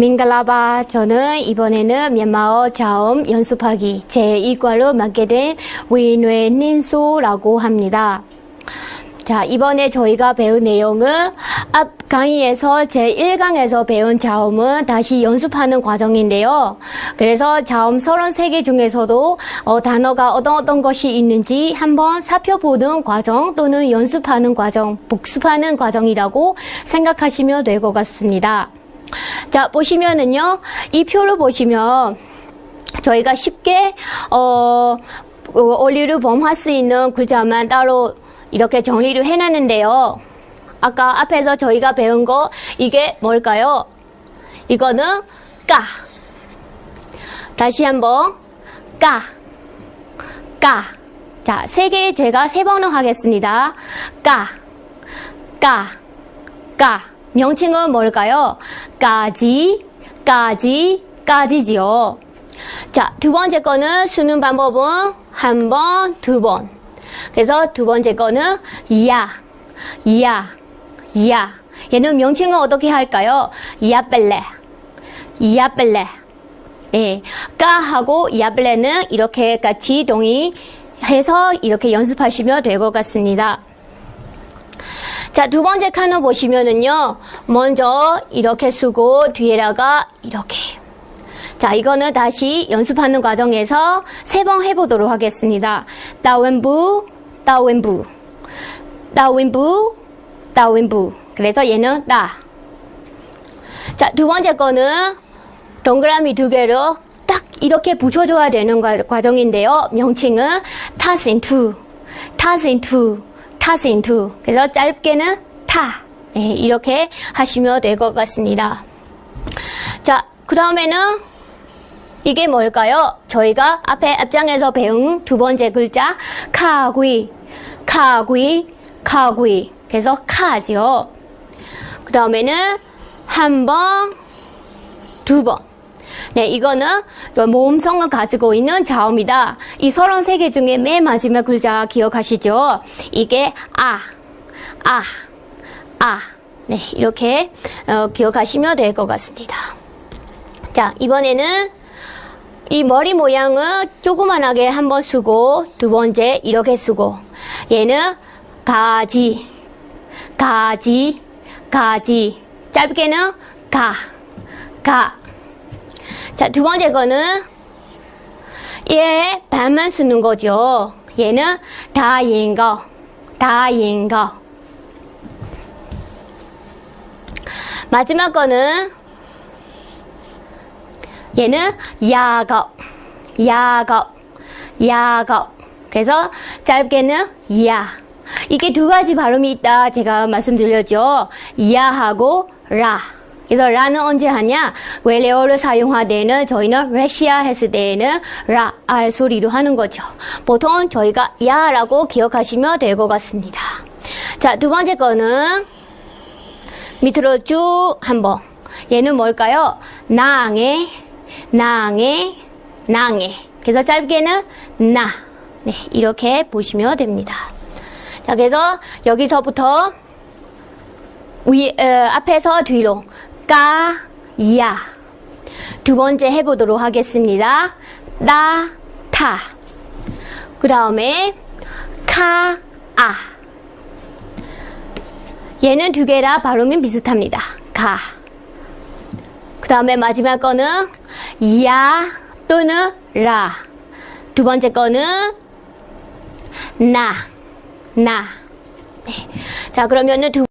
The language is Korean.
민갈라바 저는 이번에는 미얀마어 자음 연습하기 제2과로 맡게 된 위뇌 닌소라고 합니다. 자, 이번에 저희가 배운 내용은 앞 강의에서 제1강에서 배운 자음은 다시 연습하는 과정인데요. 그래서 자음 33개 중에서도 어, 단어가 어떤 어떤 것이 있는지 한번 살펴보는 과정 또는 연습하는 과정, 복습하는 과정이라고 생각하시면 될 것 같습니다. 자, 보시면은요, 이 표를 보시면 저희가 쉽게, 어, 어, 원리를 범할 수 있는 글자만 따로 이렇게 정리를 해놨는데요. 아까 앞에서 저희가 배운 거, 이게 뭘까요? 이거는 까. 다시 한번, 까. 까. 자, 세 개 제가 세 번을 하겠습니다. 까. 까. 까. 명칭은 뭘까요? 까지, 까지, 까지지요. 자, 두 번째 거는 쓰는 방법은 한 번, 두 번. 그래서 두 번째 거는 야, 야, 야. 얘는 명칭은 어떻게 할까요? 야벨레, 야벨레. 예, 까하고 야벨레는 이렇게 같이 동의해서 이렇게 연습하시면 될 것 같습니다. 자, 두 번째 칸을 보시면은요, 먼저 이렇게 쓰고 뒤에다가 이렇게. 자, 이거는 다시 연습하는 과정에서 세 번 해보도록 하겠습니다. 따왼부, 따왼부, 따왼부, 따왼부. 그래서 얘는 따. 자, 두 번째 거는 동그라미 두 개로 딱 이렇게 붙여줘야 되는 과, 과정인데요. 명칭은 toss into, toss into, toss into. 그래서 짧게는 타. 네, 이렇게 하시면 될 것 같습니다. 자, 그 다음에는 이게 뭘까요? 저희가 앞에 앞장에서 배운 두 번째 글자 카구이, 카구이, 카구이. 그래서 카죠. 그 다음에는 한 번, 두 번. 네, 이거는 모음성을 가지고 있는 자음이다. 이 33개 중에 맨 마지막 글자 기억하시죠? 이게 아, 아, 아. 네, 이렇게 어, 기억하시면 될 것 같습니다. 자, 이번에는 이 머리 모양을 조그만하게 한번 쓰고 두 번째 이렇게 쓰고 얘는 가지, 가지, 가지. 짧게는 가, 가. 자, 두 번째 거는 얘 반만 쓰는 거죠. 얘는 다인 거, 다인 거. 마지막 거는 얘는 야겁, 야겁, 야겁. 그래서 짧게는 야. 이게 두 가지 발음이 있다 제가 말씀드렸죠. 야하고 라. 그래서 라는 언제 하냐? 외래어를 사용할 때는 저희는 레시아 했을 때에는 라, 알 소리로 하는 거죠. 보통 저희가 야라고 기억하시면 될 것 같습니다. 자, 두 번째 거는 밑으로 쭉 한번. 얘는 뭘까요? 낭에, 낭에, 낭에. 그래서 짧게는 나. 네, 이렇게 보시면 됩니다. 자, 그래서 여기서부터 위, 어, 앞에서 뒤로 까, 야. 두 번째 해보도록 하겠습니다. 따, 타. 그 다음에 카, 아. 얘는 두 개라 발음이 비슷합니다. 가. 그 다음에 마지막 거는 야 또는 라. 두 번째 거는 나, 나. 네. 자, 그러면은 두